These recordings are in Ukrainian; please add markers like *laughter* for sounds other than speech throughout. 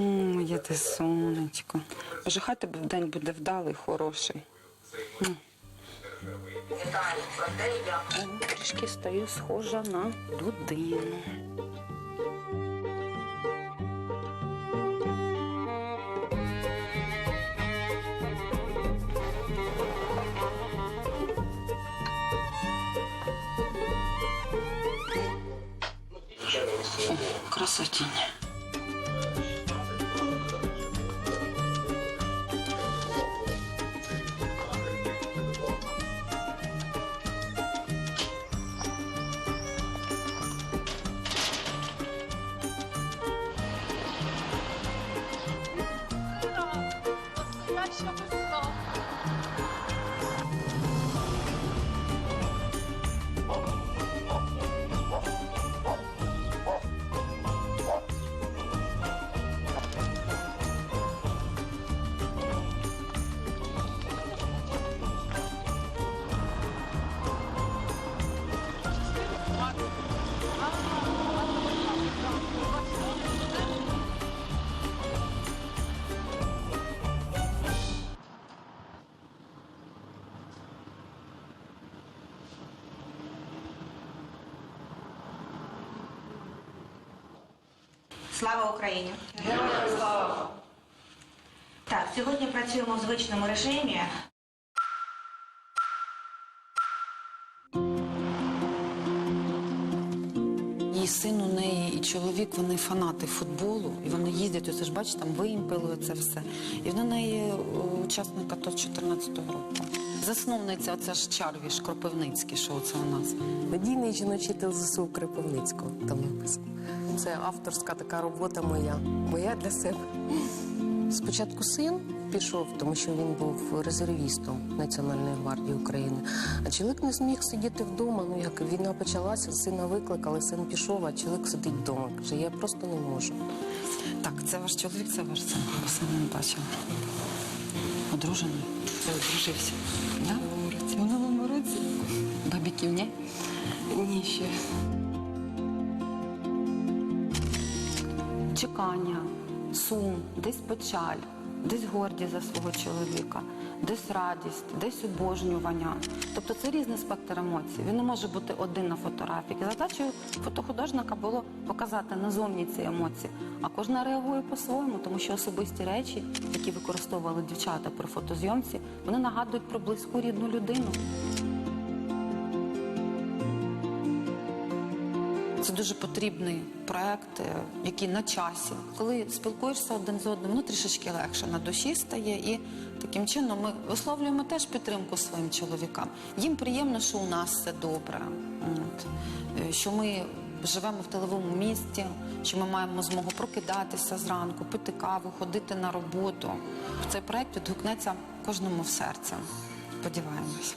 моє ти сонечко. Боже, хай тебе день буде вдалий, хороший. Трішки стаю схожа на людину. О, Слава Україні! Героям слава! Так, сьогодні працюємо в звичному режимі. Чоловік, вони фанати футболу, і вони їздять, оце ж бачите, там вимпели це все. І вона неї е, учасниця то 14-го року. Засновниця оце ж Чарвіш Кропивницький, що це у нас. Надійний жіночий тил ЗСУ Кропивницького там написано. Це авторська така робота моя, моя для себе. Спочатку син пішов, тому що він був резервістом Національної гвардії України. А чоловік не зміг сидіти вдома. Ну як війна почалася, сина викликали, син пішов, а чоловік сидить вдома. Каже, я просто не можу. Так, це ваш чоловік, це ваш син. Я сина не бачила. Одружений? Це одружився. Да? В новому році. Бабіків, ні? Ні, ще. Чекання, сум, десь печаль, десь гордість за свого чоловіка, десь радість, десь обожнювання. Тобто це різний спектр емоцій. Він не може бути один на фотографії. Задачею фотохудожника було показати назовні ці емоції, а кожна реагує по-своєму, тому що особисті речі, які використовували дівчата при фотозйомці, вони нагадують про близьку рідну людину. Це дуже потрібний проект, е, який на часі. Коли спілкуєшся один з одним, ну трішечки легше на душі стає, і таким чином ми висловлюємо теж підтримку своїм чоловікам. Їм приємно, що у нас все добре, От. Е, що ми живемо в тиловому місті, що ми маємо змогу прокидатися зранку, пити каву, ходити на роботу. Цей проект відгукнеться кожному в серце. Сподіваємось.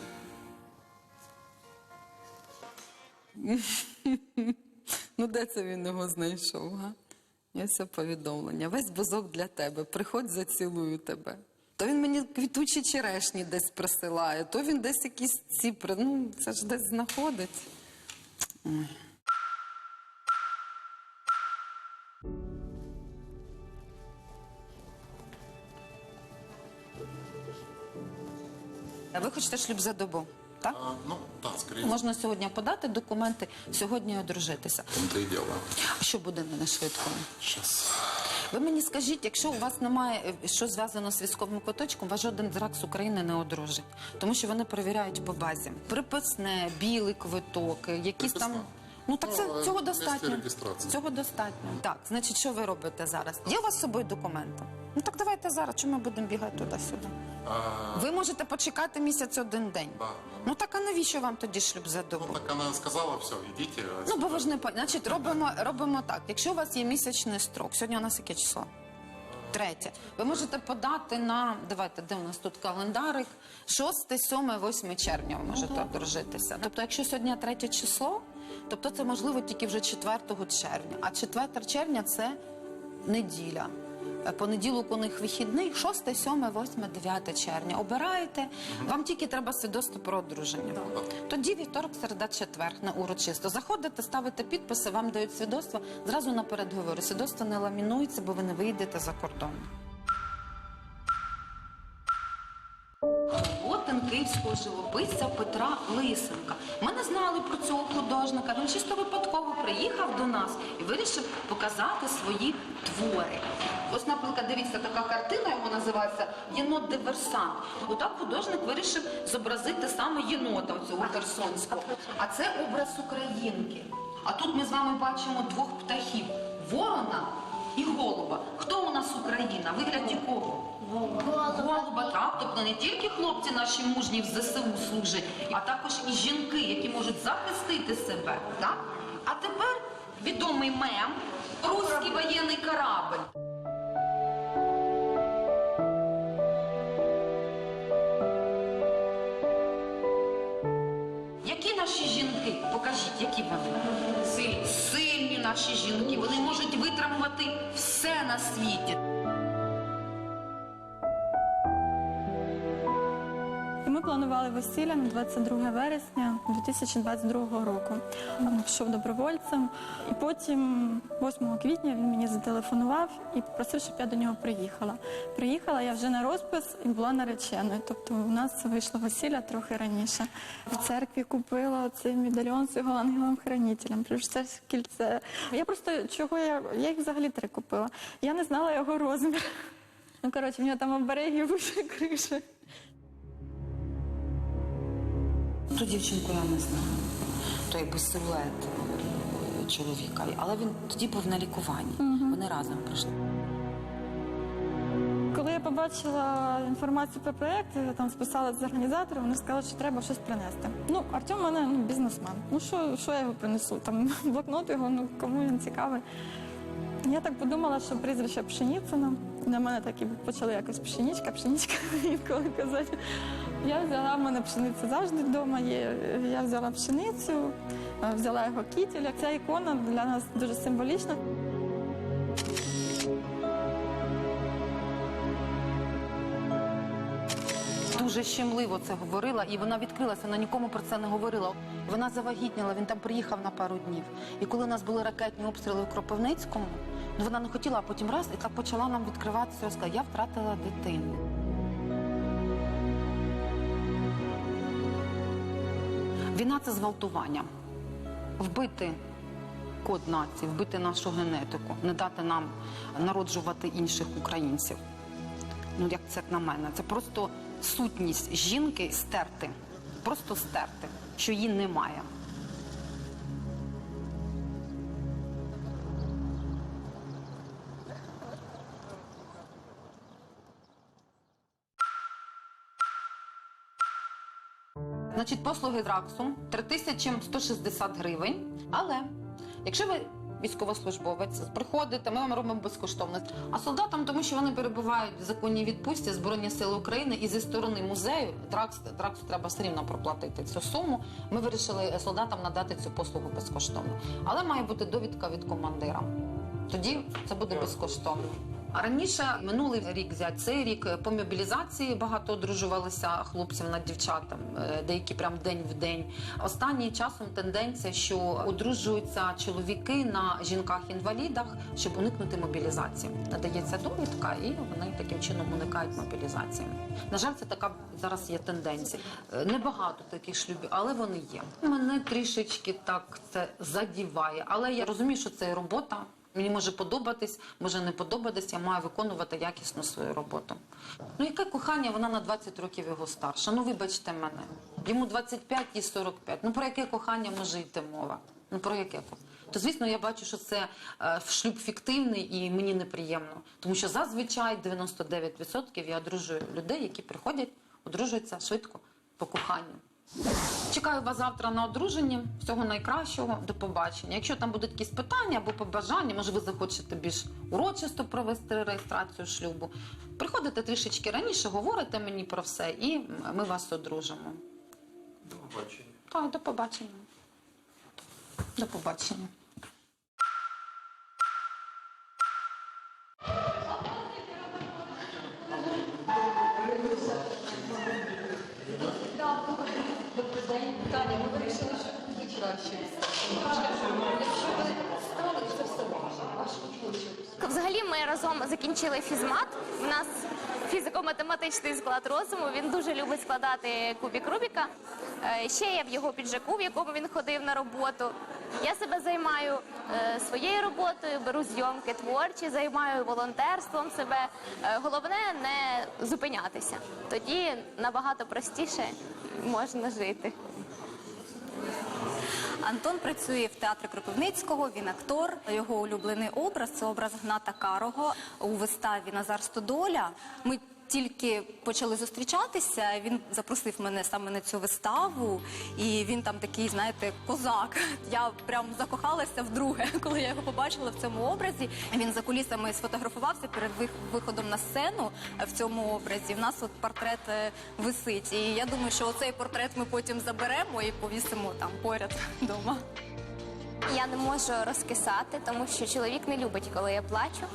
Ну, де це він його знайшов? Га? Ось це повідомлення. Весь бузок для тебе. Приходь, зацілую тебе. То він мені квітучі черешні десь присилає, то він десь якісь ці ну, це ж десь знаходить. Ой. А ви хочете шлюб за добу? Так? А, ну, да, скорее Можна сьогодні подати документи, сьогодні одружитися. в том-то и дело. А що буде не швидко? Сейчас. Ви мені скажіть, якщо у вас немає е, що зв'язано з військовим квиточком, вас жоден зрак з України не одружить, тому що вони перевіряють по базі. Приписне, білий квиток, е, якісь там. Приписне. Ну так це Ну, цього достатньо. реєстрації. Цього достатньо. Так, значить, що ви робите зараз? Є у вас з собою документи? Ну так давайте зараз. Чому ми будемо бігати туди-сюди? А, Ви можете почекати місяць один день. Да, Ну так а навіщо вам тоді шлюб за добу? ну, так она сказала, все, идите. Ну, бо ви ж не по- значить, робимо, робимо так. Якщо у вас є місячний строк, сьогодні у нас яке число? Третє. Ви можете подати на давайте, де у нас тут календарик? 6, 7, 8 червня ви можете одружитися. Тобто, якщо сьогодні третє число, Тобто це можливо тільки вже 4 червня. А 4 червня це неділя. Е, Понеділок у них вихідний, 6, 7, 8, 9 червня. Обираєте, вам тільки треба свідоцтво про одруження. Тоді вівторок, середа, четвер на урочисто. Заходите, ставите підписи, вам дають свідоцтво. Зразу наперед говорю, свідоцтво не ламінується, бо ви не вийдете за кордон. Київського живописця Петра Лисенка. Ми не знали про цього художника. Він чисто випадково приїхав до нас і вирішив показати свої твори. Ось, наприклад, дивіться, така картина його називається Єнот диверсант. Отак художник вирішив зобразити саме єнота цього херсонського. А це образ українки. А тут ми з вами бачимо двох птахів: ворона і голуба. Хто у нас Україна? Вигляді кого? Голуба, так, тобто не тільки хлопці наші мужні в ЗСУ служать, а також і жінки, які можуть захистити себе. Так? А тепер відомий мем Руський воєнний корабль. Які наші жінки? Покажіть, які вони? Сильні. Наші жінки. Вони можуть витримувати все на світі. Планували весілля на 22 вересня 2022 року. Він пішов добровольцем, і потім, 8 квітня, він мені зателефонував і попросив, щоб я до нього приїхала. Приїхала я вже на розпис і була нареченою. Тобто у нас вийшло весілля трохи раніше. В церкві купила цей медальйон з його ангелом-хранителем, плюс кільце. Я просто чого я, я їх взагалі три купила. Я не знала його розмір. Ну коротше, в нього там обереги *laughs* вище криші. Ту дівчинку я не знаю. То якби силует е, чоловіка. Але він тоді був на лікуванні. Вони разом прийшли. Коли я побачила інформацію про проєкт, там списалася з організатором, вони сказали, що треба щось принести. Ну, Артем у мене ну, бізнесмен. Ну що, що я його принесу? Там *laughs* блокнот його, ну кому він цікавий. Я так подумала, що прізвище Пшеніцина. На мене так і почали якось пшенічка, пшенічка *laughs* інколи казати. Я взяла, в мене пшениця завжди вдома є. Я взяла пшеницю, е, взяла його кітіль. Ця ікона для нас дуже символічна. Дуже щемливо це говорила, і вона відкрилася, вона нікому про це не говорила. Вона завагітніла, він там приїхав на пару днів. І коли у нас були ракетні обстріли в Кропивницькому, ну вона не хотіла, а потім раз і так почала нам відкриватися. Розказала, я втратила дитину. Війна це зґвалтування. Вбити код нації, вбити нашу генетику, не дати нам народжувати інших українців. Ну, як це на мене, це просто сутність жінки стерти, просто стерти, що її немає. Значить, послуги ЗРАКСу 3160 гривень. Але якщо ви військовослужбовець, приходите, ми вам робимо безкоштовно. А солдатам, тому що вони перебувають в законній відпустці Збройні Сили України і зі сторони музею дракс, драксу треба все рівно проплатити цю суму. Ми вирішили солдатам надати цю послугу безкоштовно. Але має бути довідка від командира. Тоді це буде безкоштовно. Раніше минулий рік взять цей рік е, по мобілізації багато одружувалися хлопців над дівчатам, е, деякі прям день в день. Останнім часом тенденція, що одружуються чоловіки на жінках-інвалідах, щоб уникнути мобілізації. Надається довідка, і вони таким чином уникають мобілізації. На жаль, це така зараз є тенденція. Е, Небагато таких шлюбів, але вони є. Мене трішечки так це задіває, але я розумію, що це робота. Мені може подобатись, може не подобатись, я маю виконувати якісно свою роботу. Ну, яке кохання, вона на 20 років його старша. Ну, вибачте мене. Йому 25 і 45. Ну, про яке кохання може йти мова? Ну, про яке кохання? То, звісно, я бачу, що це е, шлюб фіктивний і мені неприємно. Тому що зазвичай 99% я одружую людей, які приходять, одружуються швидко по коханню. Чекаю вас завтра на одруженні. Всього найкращого. До побачення. Якщо там будуть якісь питання або побажання, може ви захочете більш урочисто провести реєстрацію шлюбу. Приходите трішечки раніше, говорите мені про все, і ми вас одружимо. До побачення. Так, до побачення. До побачення. Закінчили фізмат. У нас фізико-математичний склад розуму. Він дуже любить складати кубік Рубіка. Е, Ще я в його піджаку, в якому він ходив на роботу. Я себе займаю е, своєю роботою, беру зйомки творчі, займаю волонтерством себе. Е, Головне не зупинятися. Тоді набагато простіше можна жити. Антон працює в театрі Кропивницького, він актор. Його улюблений образ це образ Гната Карого у виставі Назар Стодоля. Ми тільки почали зустрічатися. Він запросив мене саме на цю виставу, і він там такий, знаєте, козак. Я прям закохалася вдруге, *laughs* коли я його побачила в цьому образі. Він за кулісами сфотографувався перед виходом на сцену е, в цьому образі. В нас от портрет е, висить. І я думаю, що оцей портрет ми потім заберемо і повісимо там поряд *laughs* вдома. Я не можу розкисати, тому що чоловік не любить, коли я плачу.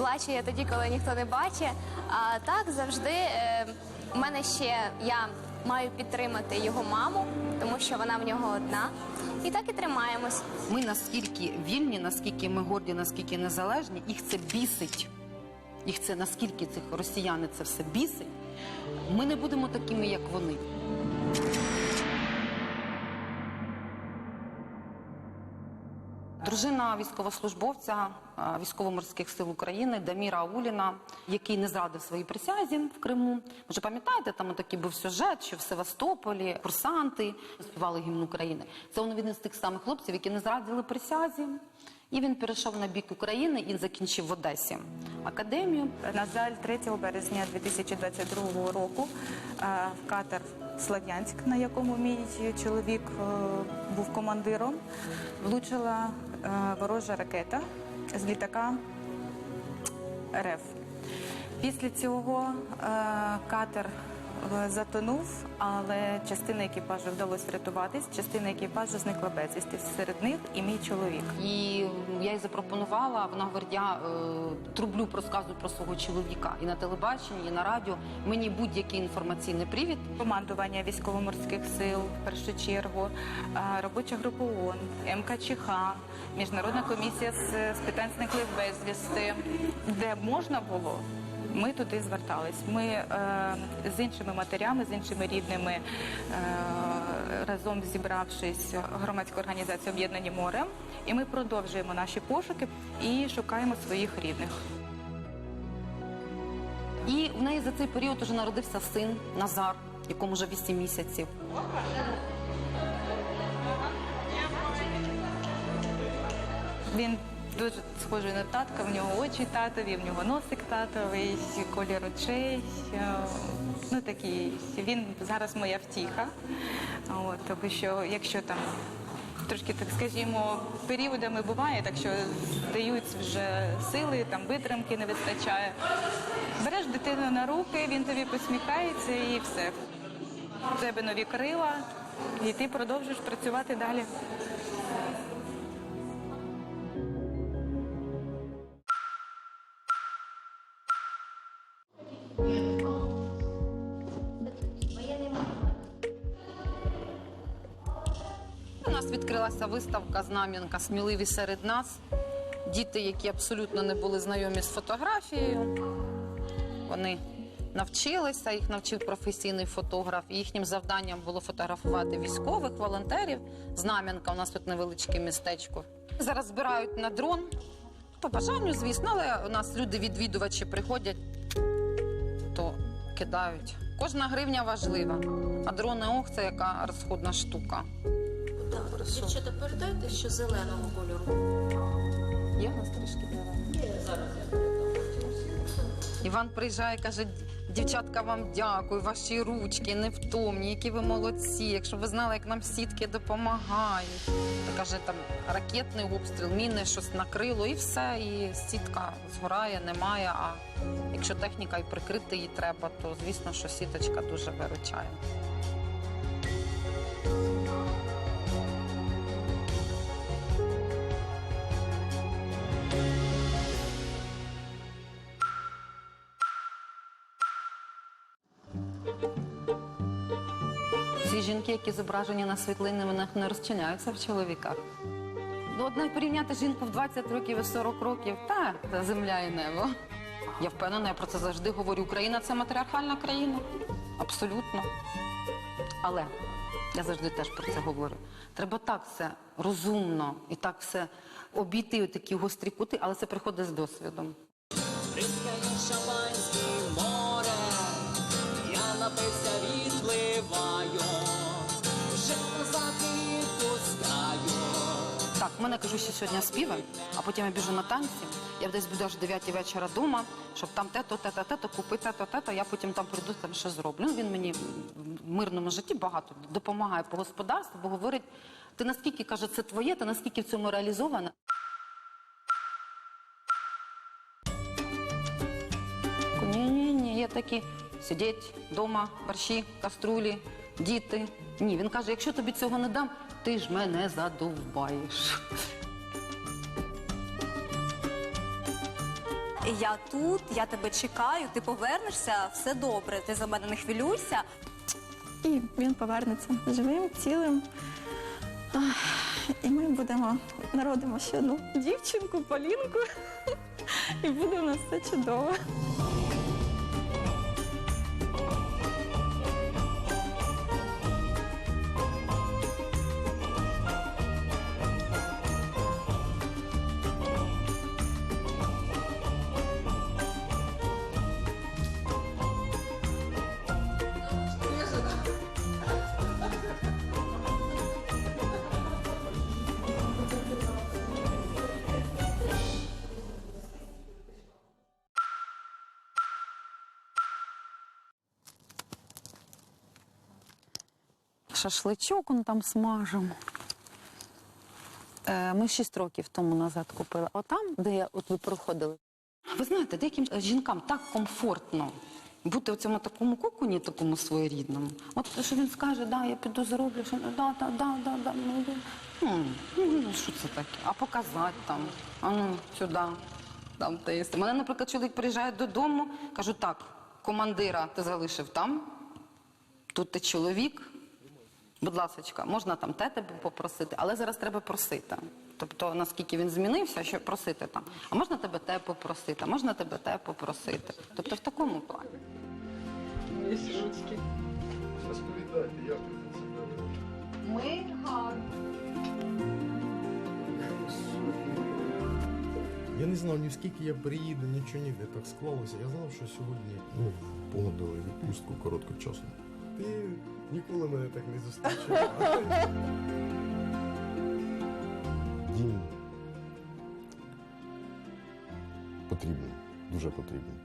Плачу я тоді, коли ніхто не бачить. А так завжди е, у мене ще я маю підтримати його маму, тому що вона в нього одна. І так і тримаємось. Ми наскільки вільні, наскільки ми горді, наскільки незалежні, їх це бісить. Їх це наскільки цих росіяни це все бісить. Ми не будемо такими, як вони. Дружина військовослужбовця військово-морських сил України Даміра Ауліна, який не зрадив своїй присязі в Криму. Ж пам'ятаєте, там такий був сюжет, що в Севастополі курсанти співали гімн України. Це він один з тих самих хлопців, які не зрадили присязі. І він перейшов на бік України і закінчив в Одесі академію. На жаль, 3 березня 2022 року е, в катер Слов'янськ, на якому мій чоловік е, був командиром, влучила е, ворожа ракета з літака РФ. Після цього е, катер затонув, але частина екіпажу вдалося врятуватись, частина екіпажу зникла безвісти. Серед них і мій чоловік. І я їй запропонувала, вона говорить, я е, трублю розказую про свого чоловіка і на телебаченні, і на радіо. Мені будь-який інформаційний привід. командування військово-морських сил, в першу чергу, е, робоча група ООН, МКЧХ, Міжнародна комісія з, з питань зниклих безвісти, де можна було. Ми туди звертались. Ми е, з іншими матерями, з іншими рідними, е, разом зібравшись громадська організація Об'єднані морем, і ми продовжуємо наші пошуки і шукаємо своїх рідних. І в неї за цей період уже народився син Назар, якому вже 8 місяців. Він дуже схожий на татка, в нього очі татові, в нього носик татовий, колір очей. е, Ну такий. Він зараз моя втіха. От, тому що якщо там трошки, так скажімо, періодами буває, так що здаються вже сили, там витримки не вистачає. Береш дитину на руки, він тобі посміхається і все. В тебе нові крила, і ти продовжуєш працювати далі. У нас відкрилася виставка Знам'янка Сміливі серед нас. Діти, які абсолютно не були знайомі з фотографією. Вони навчилися, їх навчив професійний фотограф. Їхнім завданням було фотографувати військових, волонтерів. Знам'янка у нас тут невеличке містечко. Зараз збирають на дрон. По бажанню, звісно, але у нас люди-відвідувачі приходять, то кидають. Кожна гривня важлива. А дрони ох, це яка розходна штука. Дівчата, передайте, що зеленого кольору. Є у нас трішки Іван приїжджає, каже, дівчатка, вам дякую, ваші ручки невтомні, які ви молодці. Якщо ви знали, як нам сітки допомагають. То каже, там ракетний обстріл, міни щось накрило і все, і сітка згорає, немає. А якщо техніка і прикрити її треба, то звісно, що сіточка дуже виручає. Жінки, які зображені на світлині, вони не розчиняються в чоловіках. Ну, одна порівняти жінку в 20 років і 40 років, та земля і небо. Я впевнена, я про це завжди говорю. Україна це матріархальна країна. Абсолютно. Але я завжди теж про це говорю. Треба так все розумно і так все обійти такі гострі кути, але це приходить з досвідом. Бризкає шампанське море, я напився, В мене кажу, що сьогодні співи, а потім я біжу на танці. Я десь буду аж 9 вечора вдома, щоб там те-то, те-то, те-то, купити те-то, те-то, я потім там прийду, там що зроблю. Ну, він мені в мирному житті багато допомагає по господарству, бо говорить, ти наскільки каже, це твоє, ти наскільки в цьому реалізована. Ні, ні, ні, є такі сидять вдома, борщі, каструлі, діти. Ні, він каже, якщо тобі цього не дам, ти ж мене задовбаєш. Я тут, я тебе чекаю, ти повернешся, все добре, ти за мене не хвилюйся. І він повернеться живим, цілим. Ах, І ми будемо народимо ще одну дівчинку, Полінку. *laughs* І буде у нас все чудово. Шашличок он там смажемо. Е, Ми шість років тому назад купили. А там, де я, от ви проходили. Ви знаєте, деяким жінкам так комфортно бути в цьому такому коконі, такому своєрідному. От що він скаже, да, я піду зароблю, що да, да, да, да, да. Ну, да. М, ну, що це таке? А показати там, а ну, сюди, там те є. Мене, наприклад, чоловік приїжджає додому, кажу, так, командира ти залишив там, тут ти чоловік, Будь ласка, можна там те тебе попросити, але зараз треба просити. Тобто, наскільки він змінився, що просити там. А можна тебе те попросити, а можна тебе те попросити. Тобто в такому плані. Я не знав ні в скільки я приїду, нічого ніде так склалося. Я знав, що сьогодні ну, погодили відпустку короткочасну. Ти ніколи мене так не зустрічав. Дім потрібний, дуже потрібен.